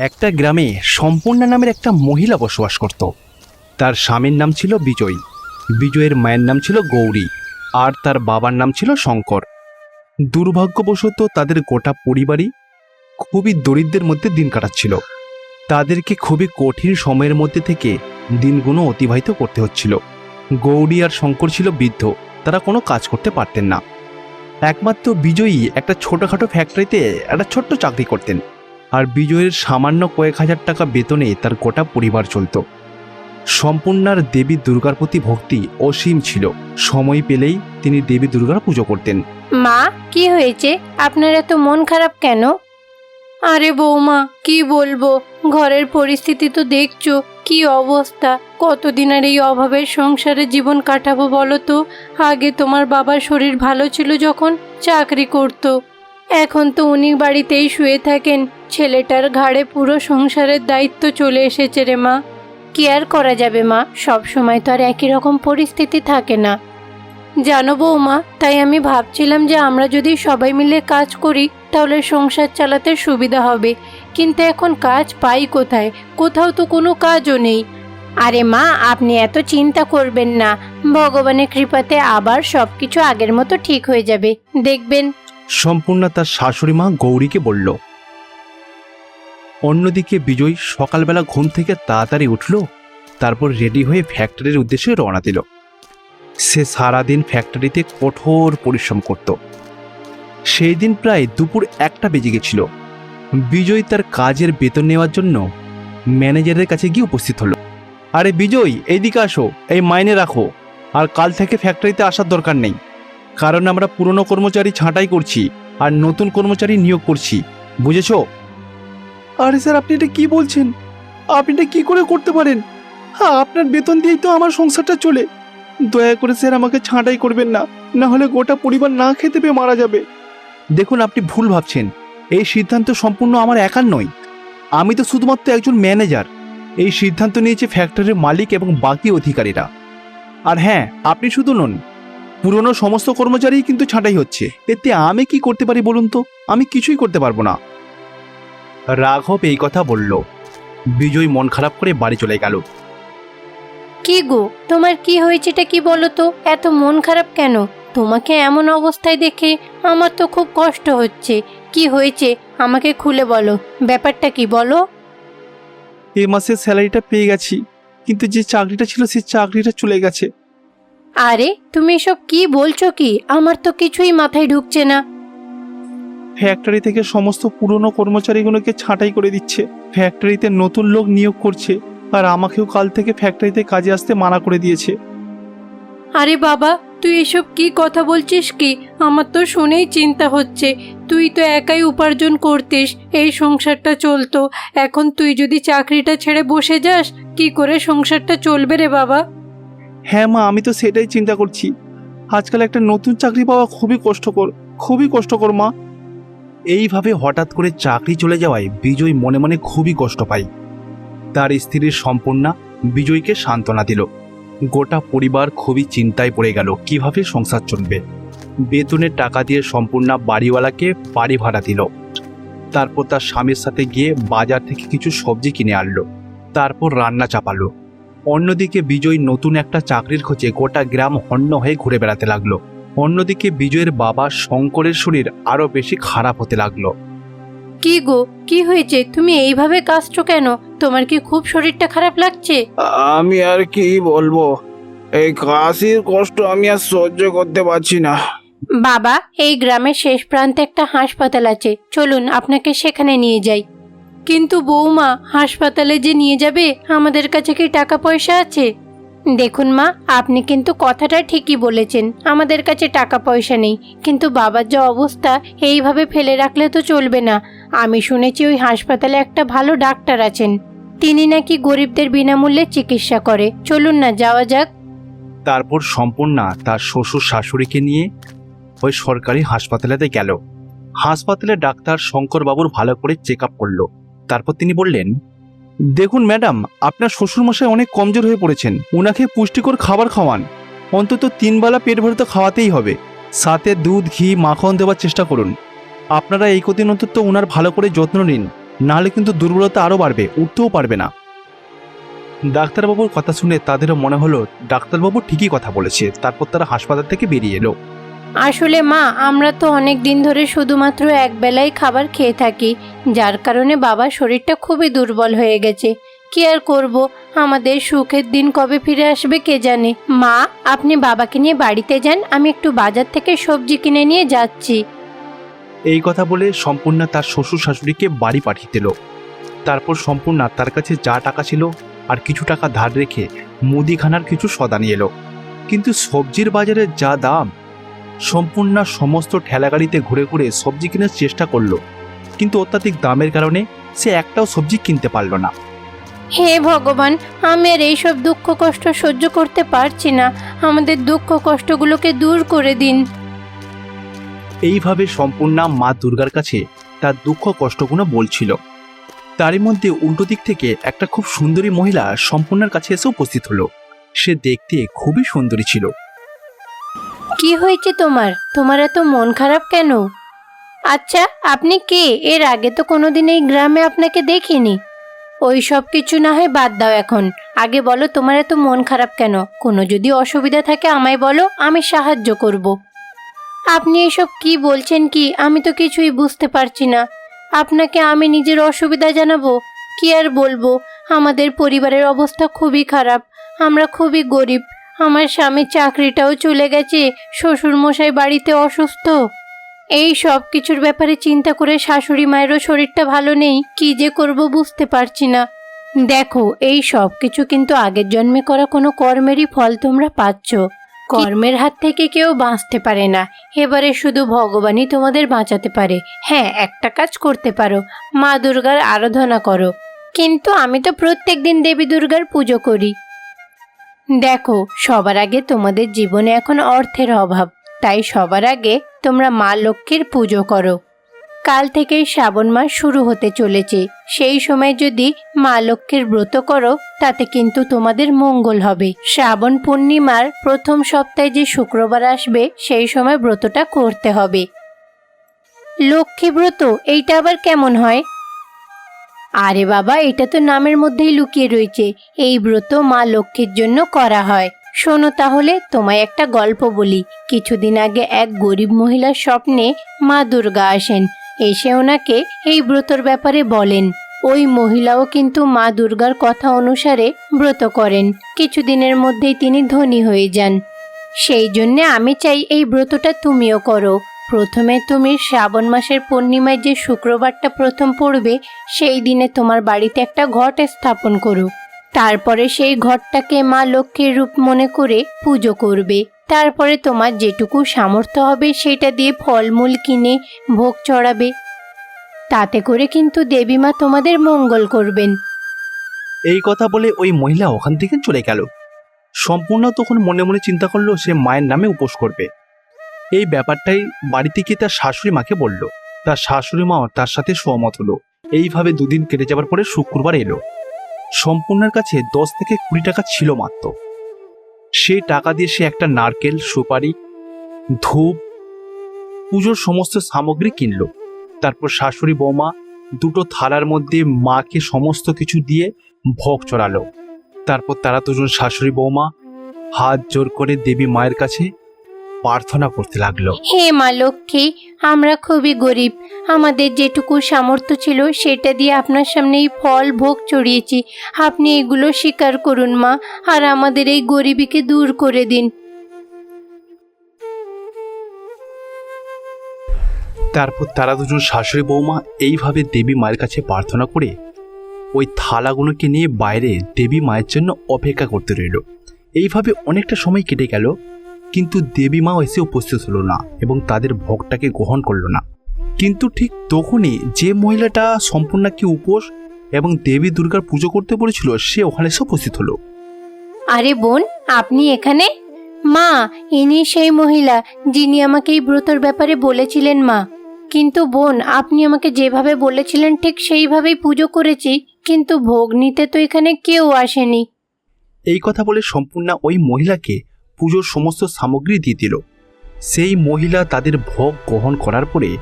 একটা গ্রামে সম্পূর্ণা নামের একটা মহিলা বসবাস করত। তার স্বামীর নাম ছিল বিজয়। বিজয়ের মায়ের নাম ছিল গৌরী আর তার বাবার নাম ছিল শঙ্কর। দুর্ভাগ্যবশত তাদের গোটা পরিবারই খুবই দরিদ্রের মধ্যে দিন কাটাচ্ছিল। তাদেরকে খুবই কঠিন সময়ের মধ্যে থেকে দিনগুলো অতিবাহিত করতে হচ্ছিল। গৌরী আর শঙ্কর ছিল বৃদ্ধ, তারা কোনো কাজ করতে পারতেন না। একমাত্র বিজয়ী একটা ছোটোখাটো ফ্যাক্টরিতে একটা ছোট্ট চাকরি করতেন। আর বিজয়ের সামান্য কয়েক হাজার টাকা বেতনে তার গোটা পরিবার চলত। সম্পূর্ণার দেবী দুর্গার প্রতি ভক্তি অসীম ছিল। সময় পেলেই তিনি দেবী দুর্গার পুজো করতেন। মা, কি হয়েছে? আপনার এত মন খারাপ কেন? আরে বৌমা, কি বলব? ঘরের পরিস্থিতি তো দেখছ, কি অবস্থা? কতদিন আর এই অভাবের সংসারে জীবন কাটাবো বলো তো? আগে তোমার বাবার শরীর ভালো ছিল যখন, চাকরি করত। এখন তো উনি বাড়িতেই শুয়ে থাকেন। ছেলেটার ঘাড়ে পুরো সংসারের দায়িত্ব চলে এসেছে রে মা। কি আর করা যাবে মা? সব সময় তো আর একই রকম পরিস্থিতি থাকে না। জানো বৌমা, তাই আমি ভাবছিলাম যে আমরা যদি সবাই মিলে কাজ করি, তাহলে সংসার চালাতে সুবিধা হবে। কিন্তু এখন কাজ পাই কোথায়? কোথাও তো কোনো কাজও নেই। আরে মা, আপনি এত চিন্তা করবেন না। ভগবানের কৃপাতে আবার সব কিছু আগের মতো ঠিক হয়ে যাবে। দেখবেন। সম্পূর্ণা তার শাশুড়ি মা গৌরীকে বলল, অন্যদিকে বিজয় সকালবেলা ঘুম থেকে তাড়াতাড়ি উঠল, তারপর রেডি হয়ে ফ্যাক্টরির উদ্দেশ্যে রওনা দিল। সে সারাদিন ফ্যাক্টরিতে কঠোর পরিশ্রম করত। সেই দিন প্রায় দুপুর একটা বেজে গেছিল। বিজয় তার কাজের বেতন নেওয়ার জন্য ম্যানেজারের কাছে গিয়ে উপস্থিত হলো। আরে বিজয়, এইদিকে আসো, এই মাইনে রাখো। আর কাল থেকে ফ্যাক্টরিতে আসার দরকার নেই। কারণ আমরা পুরনো কর্মচারী ছাঁটাই করছি আর নতুন কর্মচারী নিয়োগ করছি। বুঝেছ? আরে স্যার আপনি এটা কি বলছেন? আপনি এটা কি করে করতে পারেন? হ্যাঁ আপনার বেতন দিয়েই তো আমার সংসারটা চলে। দয়া করে স্যার আমাকে ছাঁটাই করবেন না। না হলে গোটা পরিবার না খেতে পেয়ে মারা যাবে। দেখুন আপনি ভুল ভাবছেন। এই সিদ্ধান্ত সম্পূর্ণ আমার একার নয়। আমি তো শুধুমাত্র একজন ম্যানেজার। এই সিদ্ধান্ত নিয়েছে ফ্যাক্টরির মালিক এবং বাকি অধিকারীরা। আর হ্যাঁ আপনি শুধু নন। পুরনো সমস্ত কর্মচারী কিন্তু ছাঁটাই হচ্ছে। এতে আমি কি করতে পারি বলুন তো? আমি কিছুই করতে পারব না। রাঘব এই কথা বলল। বিজয় মন খারাপ করে বাড়ি চলে গেল। কি গো তোমার কি হয়েছেটা কি বলো তো? এত মন খারাপ কেন? তোমাকে এমন অবস্থায় দেখে আমার তো খুব কষ্ট হচ্ছে। কি হয়েছে? আমাকে খুলে বলো। ব্যাপারটা কি বলো? এ মাসের স্যালারিটা পেয়ে গেছি। কিন্তু যে চাকরিটা ছিল সেই চাকরিটা চলে গেছে। আরে তুমি এসব কি বলছো কি? আমার তো কিছুই মাথায় ঢুকছে না। ফ্যাক্টরি থেকে সমস্ত পুরনো কর্মচারীগুলোকে ছাঁটাই করে দিচ্ছে। ফ্যাক্টরিতে নতুন লোক নিয়োগ করছে আর আমাকেও কাল থেকে ফ্যাক্টরিতে কাজে আসতে মানা করে দিয়েছে। আরে বাবা তুই এসব কি কথা বলছিস কি? আমার তো শুনেই চিন্তা হচ্ছে। তুই তো একাই উপার্জন করতিস এই সংসারটা চলতো। এখন তুই যদি চাকরিটা ছেড়ে বসে যাস কি করে সংসারটা চলবে রে বাবা? হ্যাঁ মা, আমি তো সেটাই চিন্তা করছি। আজকাল একটা নতুন চাকরি পাওয়া খুবই কষ্টকর খুবই কষ্টকর মা। এইভাবে হঠাৎ করে চাকরি চলে যাওয়ায় বিজয় মনে মনে খুবই কষ্ট পায়। তার স্ত্রীর সম্পূর্ণা বিজয়কে সান্ত্বনা দিল। গোটা পরিবার খুবই চিন্তায় পড়ে গেল, কীভাবে সংসার চলবে। বেতনের টাকা দিয়ে সম্পূর্ণা বাড়িওয়ালাকে বাড়ি ভাড়া দিল। তারপর তার স্বামীর সাথে গিয়ে বাজার থেকে কিছু সবজি কিনে আনলো। তারপর রান্না চাপালো। অন্যদিকে বিজয় নতুন একটা চাকরির খোঁজে গোটা গ্রাম হন্য হয়ে ঘুরে বেড়াতে লাগল। অন্যদিকে বিজয়ের বাবা শঙ্করের শরীর আরও বেশি খারাপ হতে লাগল। কি গো কি হয়েছে? তুমি এইভাবে কাঁদছো কেন? তোমার কি খুব শরীরটা খারাপ লাগছে? আমি আর কি বলব? এই কাশির কষ্ট আমি আর সহ্য করতে পারছি না। বাবা এই গ্রামের শেষ প্রান্তে একটা হাসপাতাল আছে। চলুন আপনাকে সেখানে নিয়ে যাই। কিন্তু বৌমা, হাসপাতালে যে নিয়ে যাবে, আমাদের কাছে কি টাকা পয়সা আছে? দেখুন মা, আপনি কিন্তু কথাটা ঠিকই বলেছেন, আমাদের কাছে টাকা পয়সা নেই, কিন্তু বাবার যা অবস্থা, এইভাবে ফেলে রাখলে তো চলবে না। আমি শুনেছি ওই হাসপাতালে একটা ভালো ডাক্তার আছেন। তিনি নাকি গরিবদের বিনামূল্যে চিকিৎসা করে। চলুন না, যাওয়া যাক। তারপর সম্পূর্ণা তার শ্বশুর শাশুড়িকে নিয়ে ওই সরকারি হাসপাতালেতে গেল। হাসপাতালে ডাক্তার শঙ্করবাবুর ভালো করে চেক আপ করল। তারপর তিনি বললেন, দেখুন ম্যাডাম, আপনার শ্বশুরমশাই অনেক কমজোর হয়ে পড়েছেন। উনাকে পুষ্টিকর খাবার খাওয়ান। অন্তত তিনবেলা পেট ভরে তো খাওয়াতেই হবে। সাথে দুধ, ঘি, মাখন দেওয়ার চেষ্টা করুন। আপনারা এই কদিন অন্তত ওনার ভালো করে যত্ন নিন। নাহলে কিন্তু দুর্বলতা আরও বাড়বে, উঠতেও পারবে না। ডাক্তারবাবুর কথা শুনে তাদেরও মনে হলো, ডাক্তারবাবু ঠিকই কথা বলেছে। তারপর তারা হাসপাতাল থেকে বেরিয়ে এলো। আসলে মা, আমরা তো অনেক দিন ধরে শুধুমাত্র একবেলাই খাবার খেয়ে থাকি, যার কারণে বাবার শরীরটা খুবই দুর্বল হয়ে গেছে। কি আর করব? আমাদের সুখের দিন কবে ফিরে আসবে কে জানে? মা, আপনি বাবাকে নিয়ে বাড়িতে যান, আমি একটু বাজার থেকে সবজি কিনে নিয়ে যাচ্ছি। এই কথা বলে সম্পূর্ণা তার শ্বশুর শাশুড়িকে বাড়ি পাঠিয়ে দিল। তারপর সম্পূর্ণা তার কাছে যা টাকা ছিল আর কিছু টাকা ধার রেখে মুদিখানার কিছু সদা নিয়ে এলো। কিন্তু সবজির বাজারে যা দাম সম্পূর্ণা সমস্ত ঠেলাগাড়িতে ঘুরে ঘুরে সবজি কেনার চেষ্টা করল। কিন্তু অত্যাধিক দামের কারণে সে একটাও সবজি কিনতে পারল না। হে ভগবান আমি আর এইসব দুঃখ কষ্ট সহ্য করতে পারছি না। আমাদের দুঃখ কষ্টগুলোকে দূর করে দিন। এইভাবে সম্পূর্ণা মা দুর্গার কাছে তার দুঃখ কষ্টগুলো বলছিল। তারই মধ্যে উল্টো দিক থেকে একটা খুব সুন্দরী মহিলা সম্পূর্ণার কাছে এসে উপস্থিত হলো। সে দেখতে খুবই সুন্দরী ছিল। কি হয়েছে তোমার? তোমার এত মন খারাপ কেন? আচ্ছা আপনি কে? এর আগে তো কোনোদিন এই গ্রামে আপনাকে দেখিনি। ওই সব কিছু না হয় বাদ দাও এখন। আগে বলো তোমার এত মন খারাপ কেন? কোনো যদি অসুবিধা থাকে আমায় বলো, আমি সাহায্য করব। আপনি এসব কি বলছেন কি? আমি তো কিছুই বুঝতে পারছি না। আপনাকে আমি নিজের অসুবিধা জানাব? কি আর বলব? আমাদের পরিবারের অবস্থা খুবই খারাপ। আমরা খুবই গরিব। আমার স্বামীর চাকরিটাও চলে গেছে শ্বশুর মশাই বাড়িতে অসুস্থ। এই সব কিছুর ব্যাপারে চিন্তা করে শাশুড়ি মায়েরও শরীরটা ভালো নেই, কি যে করব বুঝতে পারছি না। দেখো, এই সব কিছু কিন্তু আগের জন্মে করা কোনো কর্মেরই ফল তোমরা পাচ্ছ। কর্মের হাত থেকে কেউ বাঁচতে পারে না, এবারে শুধু ভগবানই তোমাদের বাঁচাতে পারে। হ্যাঁ একটা কাজ করতে পারো, মা দুর্গার আরাধনা করো। কিন্তু আমি তো প্রত্যেক দিন দেবী দুর্গার পুজো করি। দেখো, সবার আগে তোমাদের জীবনে এখন অর্থের অভাব, তাই সবার আগে তোমরা মা লক্ষ্মীর পুজো করো। কাল থেকেই শ্রাবণ মাস শুরু হতে চলেছে, সেই সময় যদি মা লক্ষ্মীর ব্রত করো, তাতে কিন্তু তোমাদের মঙ্গল হবে। শ্রাবণ পূর্ণিমার প্রথম সপ্তাহে যে শুক্রবার আসবে, সেই সময় ব্রতটা করতে হবে। লক্ষ্মী ব্রত, এইটা আবার কেমন হয়? আরে বাবা, এটা তো নামের মধ্যেই লুকিয়ে রয়েছে। এই ব্রত মা লক্ষ্মীর জন্য করা হয়। শোনো তাহলে, তোমায় একটা গল্প বলি। কিছুদিন আগে এক গরিব মহিলার স্বপ্নে মা দুর্গা আসেন। এসে ওনাকে এই ব্রতর ব্যাপারে বলেন। ওই মহিলাও কিন্তু মা দুর্গার কথা অনুসারে ব্রত করেন। কিছুদিনের মধ্যেই তিনি ধনী হয়ে যান। সেই জন্যে আমি চাই এই ব্রতটা তুমিও করো। প্রথমে তুমি শ্রাবণ মাসের পূর্ণিমায় যে শুক্রবারটা প্রথম পড়বে, সেই দিনে তোমার বাড়িতে একটা ঘট স্থাপন করো। তারপরে সেই ঘরটাকে মা লক্ষ্মীর রূপ মনে করে পুজো করবে। তারপরে তোমার যেটুকু সামর্থ্য হবে, সেটা দিয়ে ফলমূল কিনে ভোগ চড়াবে। তাতে করে কিন্তু দেবী মা তোমাদের মঙ্গল করবেন। এই কথা বলে ওই মহিলা ওখান থেকে চলে গেল। সম্পূর্ণ তখন মনে মনে চিন্তা করল, সে মায়ের নামে উপোস করবে। এই ব্যাপারটাই বাড়িতে গিয়ে তার শাশুড়ি মাকে বলল। তার শাশুড়ি মাও তার সাথে সহমত হলো। এইভাবে দুদিন কেটে যাবার পরে শুক্রবার এলো। সম্পূর্ণের কাছে দশ থেকে কুড়ি টাকা ছিল মাত্র। সেই টাকা দিয়ে সে একটা নারকেল, সুপারি, ধূপ, পুজোর সমস্ত সামগ্রী কিনলো। তারপর শাশুড়ি বৌমা দুটো থালার মধ্যে মাকে সমস্ত কিছু দিয়ে ভোগ চড়ালো। তারপর তারা দুজন শাশুড়ি বৌমা হাত জোর করে দেবী মায়ের কাছে প্রার্থনা করতে লাগল। হে মা লক্ষ্মী আমরা খুবই গরিব। আমাদের যেটুকু সামর্থ্য ছিল সেটা দিয়ে আপনার সামনে এই ফল ভোগ চড়িয়েছি। আপনি এগুলো স্বীকার করুন মা আর আমাদের এই গরিবীকে দূর করে দিন। তারপর তারা দুজন শাশুড়ি বৌমা এইভাবে দেবী মায়ের কাছে প্রার্থনা করে ওই থালাগুলোকে নিয়ে বাইরে দেবী মায়ের জন্য অপেক্ষা করতে রইল। এইভাবে অনেকটা সময় কেটে গেল। কিন্তু দেবী মাও এসে উপস্থিত হলো না এবং তাদের ভোগটাকে গ্রহণ করল না। কিন্তু ঠিক তখনই যে মহিলাটা সম্পূর্ণ কি উপোস এবং দেবী দুর্গার পুজো করতে বলেছিল সে ওখানে এসে উপস্থিত হলো। আরে বোন আপনি এখানে? মা ইনি সেই মহিলা যিনি আমাকে এই ব্রতর ব্যাপারে বলেছিলেন মা। কিন্তু বোন আপনি আমাকে যেভাবে বলেছিলেন ঠিক সেইভাবেই পুজো করেছি কিন্তু ভোগ নিতে তো এখানে কেউ আসেনি। এই কথা বলে সম্পূর্ণা ওই মহিলাকে পুজোর সমস্ত সামগ্রী দিয়ে দিল। সেই মহিলা তাদের ভোগ গ্রহণ করার পরে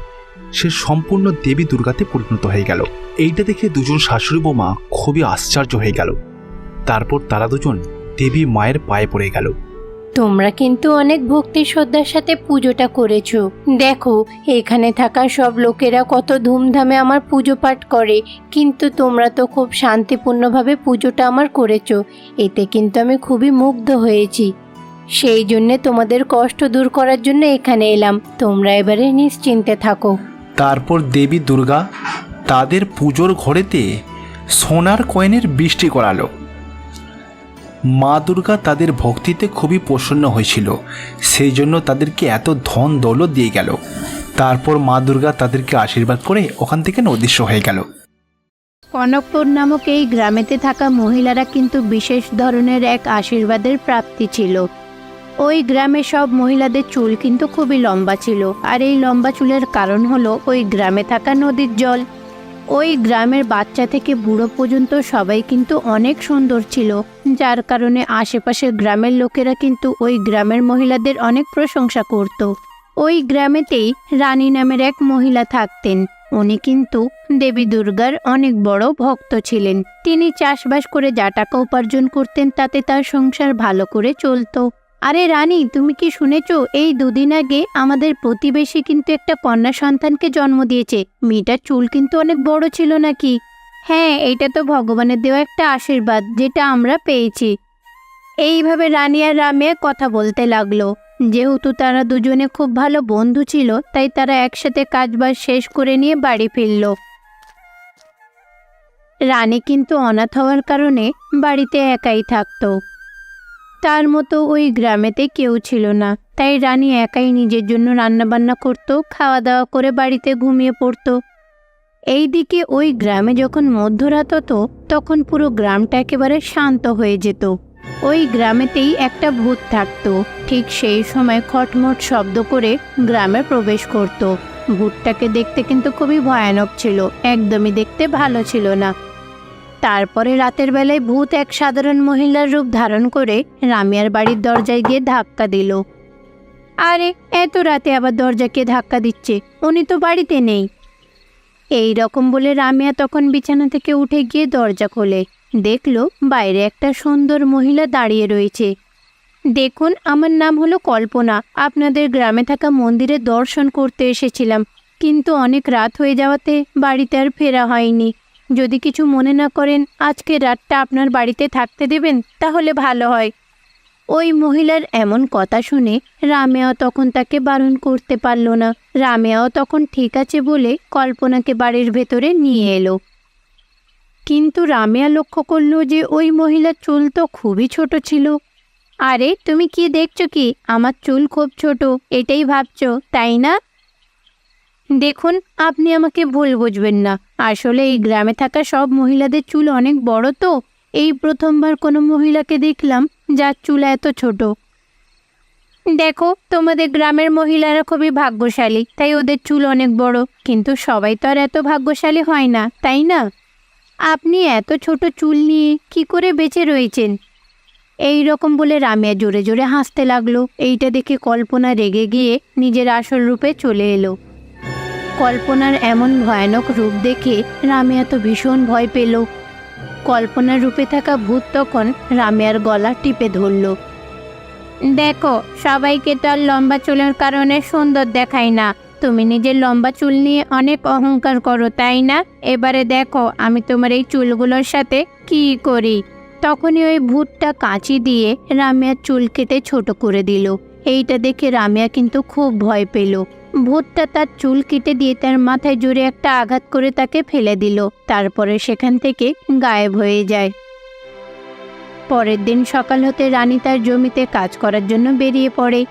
সে সম্পূর্ণ দেবী দুর্গাতে পরিণত হয়ে গেল। এইটা দেখে দুজন শাশুড়ি বৌমা খুবই আশ্চর্য হয়ে গেল। তারপর তারা দুজন দেবী মায়ের পায়ে পড়ে গেল। তোমরা কিন্তু অনেক ভক্তি শ্রদ্ধার সাথে পুজোটা করেছ। দেখো, এখানে থাকা সব লোকেরা কত ধুমধামে আমার পুজো পাঠ করে। কিন্তু তোমরা তো খুব শান্তিপূর্ণভাবে পুজোটা আমার করেছ। এতে কিন্তু আমি খুবই মুগ্ধ হয়েছি। সেই জন্যে তোমাদের কষ্ট দূর করার জন্য এখানে এলাম। তোমরা এবারে নিশ্চিন্তে থাকো। তারপর দেবী দুর্গা তাদের পুজোর ঘরেতে সোনার কয়েনের বৃষ্টি করালো। মা দুর্গা তাদের ভক্তিতে খুবই প্রসন্ন হয়েছিল। সেই জন্য তাদেরকে এত ধন দৌলত দিয়ে গেল। তারপর মা দুর্গা তাদেরকে আশীর্বাদ করে ওখান থেকে অদৃশ্য হয়ে গেল। কনকপুর নামক এই গ্রামেতে থাকা মহিলারা কিন্তু বিশেষ ধরনের এক আশীর্বাদের প্রাপ্তি ছিল। ওই গ্রামে সব মহিলাদের চুল কিন্তু খুবই লম্বা ছিল। আর এই লম্বা চুলের কারণ হলো ওই গ্রামে থাকা নদীর জল। ওই গ্রামের বাচ্চা থেকে বুড়ো পর্যন্ত সবাই কিন্তু অনেক সুন্দর ছিল। যার কারণে আশেপাশের গ্রামের লোকেরা কিন্তু ওই গ্রামের মহিলাদের অনেক প্রশংসা করত। ওই গ্রামেতেই রানী নামের এক মহিলা থাকতেন। উনি কিন্তু দেবী দুর্গার অনেক বড় ভক্ত ছিলেন। তিনি চাষবাস করে যা টাকা উপার্জন করতেন তাতে তার সংসার ভালো করে চলতো। আরে রানী, তুমি কি শুনেছো? এই দুদিন আগে আমাদের প্রতিবেশী কিন্তু একটা কন্যা সন্তানকে জন্ম দিয়েছে। মেয়েটার চুল কিন্তু অনেক বড় ছিল নাকি? হ্যাঁ এটা তো ভগবানের দেওয়া একটা আশীর্বাদ, যেটা আমরা পেয়েছি। এইভাবে রানী আর রামিয়া কথা বলতে লাগল। যেহেতু তারা দুজনে খুব ভালো বন্ধু ছিল, তাই তারা একসাথে কাজবাজ শেষ করে নিয়ে বাড়ি ফিরল। রানী কিন্তু অনাথ হওয়ার কারণে বাড়িতে একাই থাকতো। তার মতো ওই গ্রামেতে কেউ ছিল না। তাই রানী একাই নিজের জন্য রান্নাবান্না করতো খাওয়া দাওয়া করে বাড়িতে ঘুমিয়ে পড়তো। এইদিকে ওই গ্রামে যখন মধ্যরাত হতো, তখন পুরো গ্রামটা একেবারে শান্ত হয়ে যেত। ওই গ্রামেতেই একটা ভূত থাকতো। ঠিক সেই সময় খটমট শব্দ করে গ্রামে প্রবেশ করত। ভূতটাকে দেখতে কিন্তু খুবই ভয়ানক ছিল। একদমই দেখতে ভালো ছিল না। তারপরে রাতের বেলায় ভূত এক সাধারণ মহিলার রূপ ধারণ করে রামিয়ার বাড়ির দরজায় গিয়ে ধাক্কা দিল। আরে, এত রাতে আবার দরজাকে ধাক্কা দিচ্ছে? উনি তো বাড়িতে নেই। এই রকম বলে রামিয়া তখন বিছানা থেকে উঠে গিয়ে দরজা খোলে। দেখল বাইরে একটা সুন্দর মহিলা দাঁড়িয়ে রয়েছে। দেখুন, আমার নাম হলো কল্পনা। আপনাদের গ্রামে থাকা মন্দিরে দর্শন করতে এসেছিলাম। কিন্তু অনেক রাত হয়ে যাওয়াতে বাড়িতে আর ফেরা হয়নি। যদি কিছু মনে না করেন, আজকে রাতটা আপনার বাড়িতে থাকতে দেবেন, তাহলে ভালো হয়। ওই মহিলার এমন কথা শুনে রামেয়াও তখন তাকে বারণ করতে পারল না। রামেয়াও তখন ঠিক আছে বলে কল্পনাকে বাড়ির ভেতরে নিয়ে এলো। কিন্তু রামেয়া লক্ষ্য করল যে ওই মহিলার চুল তো খুবই ছোট ছিল। আরে, তুমি কি দেখছ কি? আমার চুল খুব ছোট, এটাই ভাবছ, তাই না? দেখুন, আপনি আমাকে ভুল বুঝবেন না। আসলে এই গ্রামে থাকা সব মহিলাদের চুল অনেক বড় তো। এই প্রথমবার কোনো মহিলাকে দেখলাম যার চুল এত ছোট। দেখো, তোমাদের গ্রামের মহিলারা খুবই ভাগ্যশালী, তাই ওদের চুল অনেক বড়। কিন্তু সবাই তো আর এত ভাগ্যশালী হয় না, তাই না? আপনি এত ছোট চুল নিয়ে কি করে বেঁচে রয়েছেন? এই রকম বলে রামিয়া জোরে জোরে হাসতে লাগল। এইটা দেখে কল্পনা রেগে গিয়ে নিজের আসল রূপে চলে এলো। কল্পনার এমন ভয়ানক রূপ দেখে রামিয়া তো ভীষণ ভয় পেল। কল্পনার রূপে থাকা ভূত তখন রামিয়ার গলা টিপে ধরল। দেখো, সবাইকে তো আর লম্বা চুলের কারণে সুন্দর দেখায় না। তুমি নিজের লম্বা চুল নিয়ে অনেক অহংকার করো, তাই না? এবারে দেখো, আমি তোমার এই চুলগুলোর সাথে কি করি? তখনই ওই ভূতটা কাঁচি দিয়ে রামিয়ার চুল কেটে ছোট করে দিল। এইটা দেখে রামিয়া কিন্তু খুব ভয় পেল। ভূতটা তার চুল কেটে দিয়ে তার মাথায় জোরে একটা আঘাত করে তাকে ফেলে দিল। তারপরে সেখান থেকে গায়েব হয়ে যায়। পরের দিন সকাল হতে রানী তার জমিতে কাজ করার জন্য বেরিয়ে পড়ে।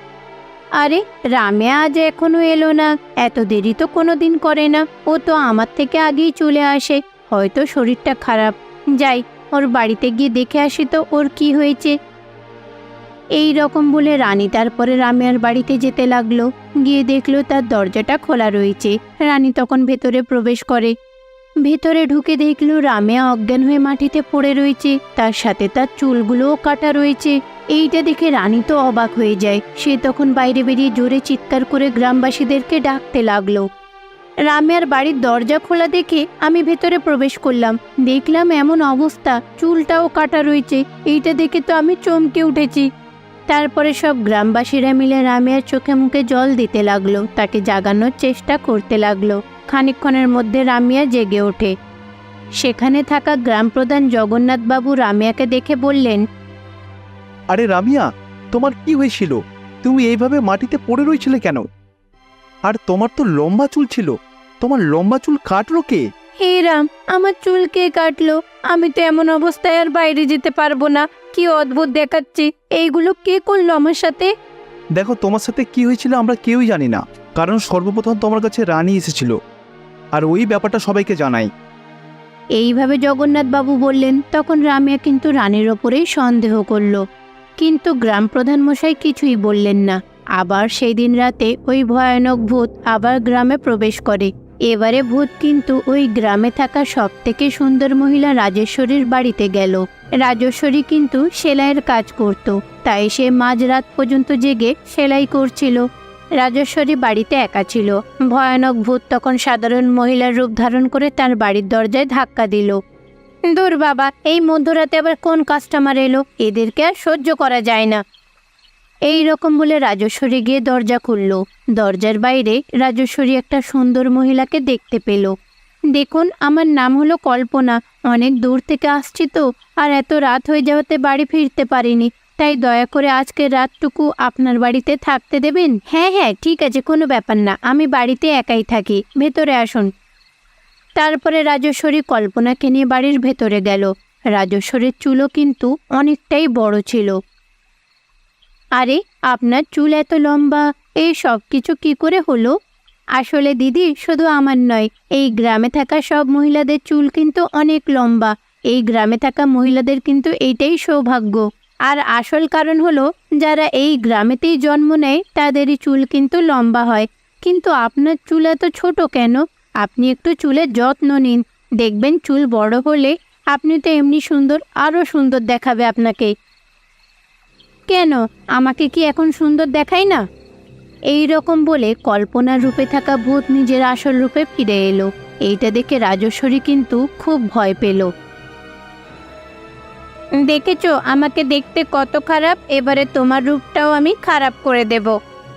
আরে রামিয়া আজ এখনও এলো না। এত দেরি তো কোনো দিন করে না। ও তো আমার থেকে আগেই চলে আসে। হয়তো শরীরটা খারাপ। যাই, ওর বাড়িতে গিয়ে দেখে আসি তো ওর কি হয়েছে। এই রকম বলে রানী তারপরে রামিয়ার বাড়িতে যেতে লাগল। গিয়ে দেখল তার দরজাটা খোলা রয়েছে। রানী তখন ভেতরে প্রবেশ করে। ভেতরে ঢুকে দেখল রামিয়া অজ্ঞান হয়ে মাটিতে পড়ে রয়েছে। তার সাথে তার চুলগুলোও কাটা রয়েছে। এইটা দেখে রানী তো অবাক হয়ে যায়। সে তখন বাইরে বেরিয়ে জোরে চিৎকার করে গ্রামবাসীদেরকে ডাকতে লাগল। রামিয়ার বাড়ির দরজা খোলা দেখে আমি ভেতরে প্রবেশ করলাম। দেখলাম এমন অবস্থা। চুলটাও কাটা রয়েছে। এইটা দেখে তো আমি চমকে উঠেছি। তারপরে সব গ্রামবাসীরা মিলে রামিয়ার চোখে মুখে জল দিতে লাগল, তাকে জাগানোর চেষ্টা করতে লাগল। খানিকক্ষণের মধ্যে রামিয়া জেগে ওঠে। সেখানে থাকা গ্রাম প্রধান জগন্নাথবাবু রামিয়াকে দেখে বললেন, আরে রামিয়া, তোমার কি হয়েছিল? তুমি এইভাবে মাটিতে পড়ে রয়েছিলে কেন? আর তোমার তো লম্বা চুল ছিল। তোমার লম্বা চুল কাটলো কে? হে রাম আমার চুল কে কাটলো? আমি তো এমন অবস্থায় আর বাইরে যেতে পারব না। কি অদ্ভুত দেখাচ্ছি। এইগুলো কে করল আমার সাথে? দেখো তোমার সাথে কি হয়েছিল আমরা কেউই জানি না। কারণ সর্বপ্রথম তোমার কাছে রানী এসেছিল। আর ওই ব্যাপারটা সবাইকে জানাই। এইভাবে জগন্নাথ বাবু বললেন তখন রামিয়া কিন্তু রানীর ওপরেই সন্দেহ করল। কিন্তু গ্রাম প্রধান মশাই কিছুই বললেন না। আবার সেই দিন রাতে ওই ভয়ানক ভূত আবার গ্রামে প্রবেশ করে। এবারে ভূত কিন্তু ওই গ্রামে থাকা সব থেকে সুন্দর মহিলা রাজেশ্বরীর বাড়িতে গেল। রাজেশ্বরী কিন্তু সেলাইয়ের কাজ করত, তাই সে মাঝরাত পর্যন্ত জেগে সেলাই করছিল। রাজেশ্বরী বাড়িতে একা ছিল। ভয়ানক ভূত তখন সাধারণ মহিলার রূপ ধারণ করে তার বাড়ির দরজায় ধাক্কা দিল। দূর বাবা, এই মধ্যরাতে আবার কোন কাস্টমার এলো? এদেরকে আর সহ্য করা যায় না। এই রকম বলে রাজেশ্বরী গিয়ে দরজা খুলল। দরজার বাইরে রাজেশ্বরী একটা সুন্দর মহিলাকে দেখতে পেল। দেখুন, আমার নাম হলো কল্পনা। অনেক দূর থেকে আসছি তো, আর এত রাত হয়ে যাওয়াতে বাড়ি ফিরতে পারিনি। তাই দয়া করে আজকের রাতটুকু আপনার বাড়িতে থাকতে দেবেন? হ্যাঁ হ্যাঁ ঠিক আছে, কোনো ব্যাপার না। আমি বাড়িতে একাই থাকি। ভেতরে আসুন। তারপরে রাজেশ্বরী কল্পনাকে নিয়ে বাড়ির ভেতরে গেল। রাজেশ্বরীর চুলও কিন্তু অনেকটাই বড় ছিল। আরে, আপনার চুল এত লম্বা, এই সব কিছু কি করে হলো? আসলে দিদি, শুধু আমার নয়, এই গ্রামে থাকা সব মহিলাদের চুল কিন্তু অনেক লম্বা, এই গ্রামে থাকা মহিলাদের কিন্তু এইটাই সৌভাগ্য। আর আসল কারণ হলো, যারা এই গ্রামেতেই জন্ম নেয়, তাদেরই চুল কিন্তু লম্বা হয়। কিন্তু আপনার চুল এত ছোট কেন? আপনি একটু চুলের যত্ন নিন। দেখবেন চুল বড় হলে, আপনি তো এমনি সুন্দর আরও সুন্দর দেখাবে আপনাকে। কেন? আমাকে কি এখন সুন্দর দেখাই না? এই রকম বলে কল্পনার রূপে থাকা ভূত নিজের আসল রূপে ফিরে এলো। এইটা দেখে রাজেশ্বরী কিন্তু খুব ভয় পেল। দেখেছ, আমাকে দেখতে কত খারাপ, এবারে তোমার রূপটাও আমি খারাপ করে দেব।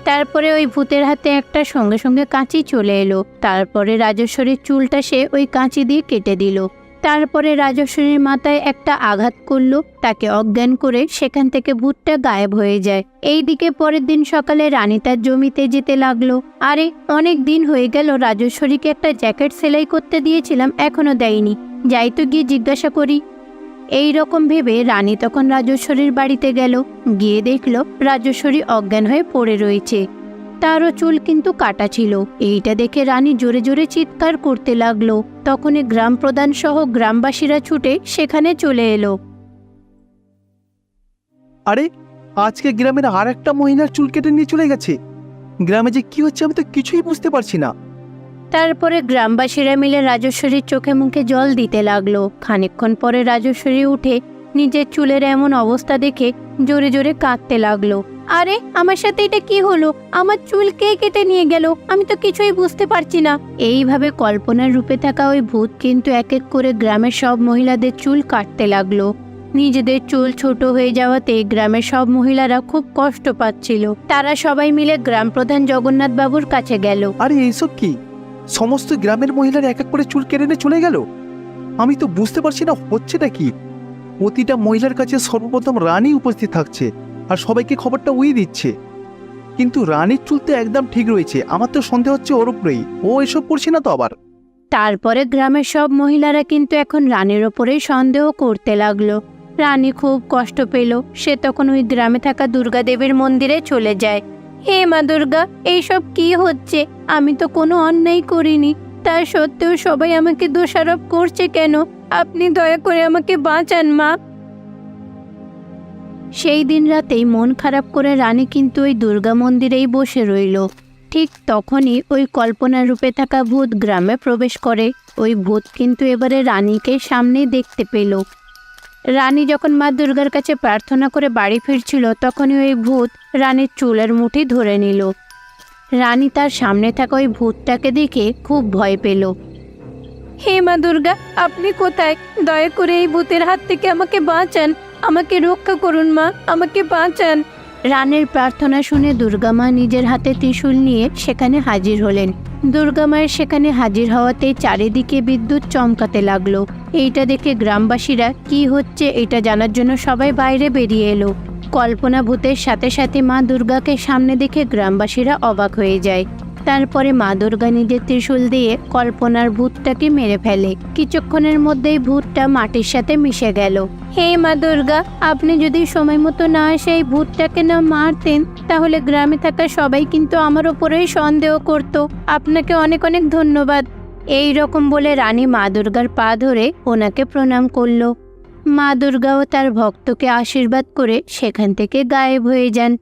তারপরে ওই ভূতের হাতে একটা সঙ্গে সঙ্গে কাঁচি চলে এলো। তারপরে রাজেশ্বরীর চুলটা সে ওই কাঁচি দিয়ে কেটে দিল। তারপরে রাজেশ্বরীর মাথায় একটা আঘাত করল, তাকে অজ্ঞান করে সেখান থেকে ভূতটা গায়েব হয়ে যায়। এইদিকে পরের দিন সকালে রানী তার জমিতে যেতে লাগল। আরে, অনেক দিন হয়ে গেল, রাজেশ্বরীকে একটা জ্যাকেট সেলাই করতে দিয়েছিলাম, এখনও দেয়নি। যাই তো গিয়ে জিজ্ঞাসা করি। এই রকম ভেবে রানী তখন রাজেশ্বরীর বাড়িতে গেল। গিয়ে দেখল, রাজেশ্বরী অজ্ঞান হয়ে পড়ে রয়েছে। তারও চুল কিন্তু কাটা ছিল। এইটা দেখে রানী জোরে জোরে চিৎকার করতে লাগল। তখনই গ্রাম প্রধান সহ গ্রামবাসীরা ছুটে সেখানে চলে এলো। আরে আজকে গ্রামের আর একটা মহিলার চুল কেটে নিয়ে চলে গেছে। গ্রামে যে কি হচ্ছে আমি তো কিছুই বুঝতে পারছি না। তারপরে গ্রামবাসীরা মিলে রাজস্বরীর চোখে মুখে জল দিতে লাগল। খানিকক্ষণ পরে রাজস্বরী উঠে নিজের চুলের এমন অবস্থা দেখে জোরে জোরে কাঁদতে লাগল। আরে, আমার সাথে এটা কি হলো? আমার চুল কে কেটে নিয়ে গেল? আমি তো কিছুই বুঝতে পারছি না। এইভাবে কল্পনার রূপে থাকা ওই ভূত কিন্তু এক এক করে গ্রামের সব মহিলাদের চুল কাটতে লাগল। নিজেদের চুল ছোট হয়ে যাওয়াতে গ্রামের সব মহিলারা খুব কষ্ট পাচ্ছিল। তারা সবাই মিলে গ্রাম প্রধান জগন্নাথ বাবুর কাছে গেল। আরে, এইসব কি? সমস্ত গ্রামের মহিলারা এক এক করে চুল কেটে নিয়ে চলে গেল? আমি তো বুঝতে পারছি না, হচ্ছেটা কি? প্রতিটা মহিলার কাছে সর্বপ্রথম রানী উপস্থিত থাকছে। আর সবাইকে খবরটা উই দিচ্ছে। কিন্তু রানীর চুল তো একদম ঠিক রয়েছে, আমার তো সন্দেহ হচ্ছে ওর উপরেই। ও এসব করছে না তো আবার? তারপরে গ্রামের সব মহিলারা কিন্তু এখন রানীর ওপরেই সন্দেহ করতে লাগল। রানী খুব কষ্ট পেল, সে তখন ওই গ্রামে থাকা দুর্গা দেবীর মন্দিরে চলে যায়। হে মা দুর্গা, এইসব কি হচ্ছে? আমি তো কোনো অন্যায় করিনি। তা সত্ত্বেও সবাই আমাকে দোষারোপ করছে কেন? আপনি দয়া করে আমাকে বাঁচান, মা। সেই দিন রাতেই মন খারাপ করে রানী কিন্তু ওই দুর্গা মন্দিরেই বসে রইল। ঠিক তখনই ওই কল্পনার রূপে থাকা ভূত গ্রামে প্রবেশ করে। ওই ভূত কিন্তু এবারে রানীকে সামনেই দেখতে পেল। রানী যখন মা দুর্গার কাছে প্রার্থনা করে বাড়ি ফিরছিল, তখনই ওই ভূত রানীর চুলের মুঠি ধরে নিল। রানী তার সামনে থাকা ওই ভূতটাকে দেখে খুব ভয় পেল। হে মা দুর্গা, আপনি কোথায়? দয়া করে এই ভূতের হাত থেকে আমাকে বাঁচান। আমাকে রক্ষা করুন, মা। আমাকে বাঁচান। রানের প্রার্থনা শুনে দুর্গা মা নিজের হাতে ত্রিশূল নিয়ে সেখানে হাজির হলেন। দুর্গা মায়ের সেখানে হাজির হওয়াতে চারিদিকে বিদ্যুৎ চমকাতে লাগল। এইটা দেখে গ্রামবাসীরা, কি হচ্ছে? এটা জানার জন্য সবাই বাইরে বেরিয়ে এলো। কল্পনা ভূতের সাথে সাথে মা দুর্গাকে সামনে দেখে গ্রামবাসীরা অবাক হয়ে যায়। তারপরে মা দুর্গা নিজের ত্রিশূল দিয়ে কল্পনার ভূতটাকে মেরে ফেলে। কিছুক্ষণের মধ্যেই ভূতটা মাটির সাথে মিশে গেল। হে মা দুর্গা, আপনি যদি সময় মতো না এসে এই ভূতটাকে না মারতেন, তাহলে গ্রামে থাকা সবাই কিন্তু আমার ওপরেই সন্দেহ করত। আপনাকে অনেক অনেক ধন্যবাদ। এই রকম বলে রানী মা দুর্গার পা ধরে ওনাকে প্রণাম করল। মা দুর্গাও তার ভক্তকে আশীর্বাদ করে সেখান থেকে গায়েব হয়ে যান।